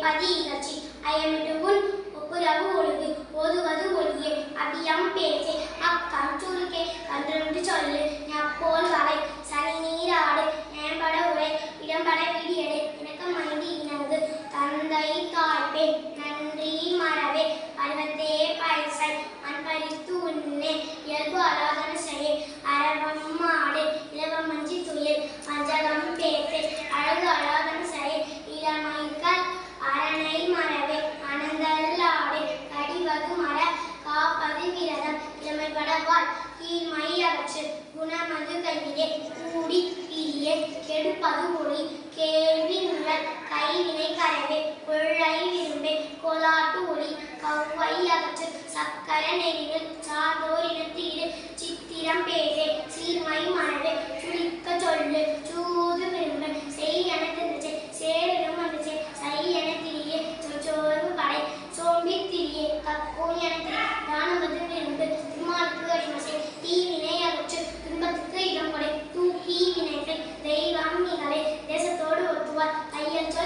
ஏற்பது இகழ்ச்சி அயமிட்டு உன் ஒப்புரவு ஒழுகு. ஓதுவது ஒளியே அபியம் பேசே அக்கம் சுருக்கே சொல்லு. ஞப்போல் வரை சனி நீராடு நேம்பட உரை. இடம்பட விடியடு. எனக்கு மைந்தி இணங்கு. தந்தை தாழ்வே நன்றி மறவே. பருவத்தே பரிசை மண்பழித்து உன்னே இயல்பு கெடுப்பது ஒளி கேள்வி முதல் கைவினை கரவே கொள்ளை விரும்பே கோலாட்டு ஒளி கவ்வை அகற்று சக்கர நெறிவில் சார்ந்தோர் இனத்தில்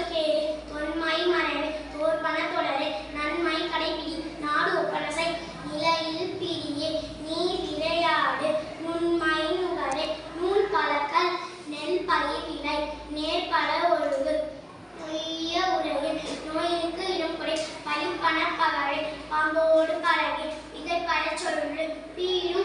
கேடு சொல் கேளு தொன்மை மறைவே தோற்பன தொடரே நன்மை கடைபிடி நாடு ஒப்பரசை நிலையில் பிடியே நீ விளையாடு நுண்மை நுகரு நூல் பழக்கல் நெல் பயிர் விளை நேர்பட ஒழுங்கு உய்ய உரையில் நோயினுக்கு இடம் கொடை பழிப்பன பகழை பாம்போடு பழகு இதை பல சொல்லு பீடும்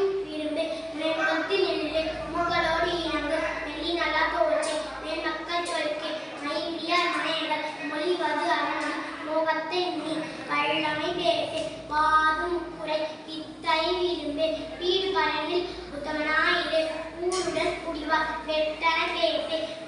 கள்ளமை பேசே வாதும் குறை. இத்தை விரும்பு வீடு பரனில் உத்தமனாயிரு. ஊருடன் குடிவார். வெட்டன பேசே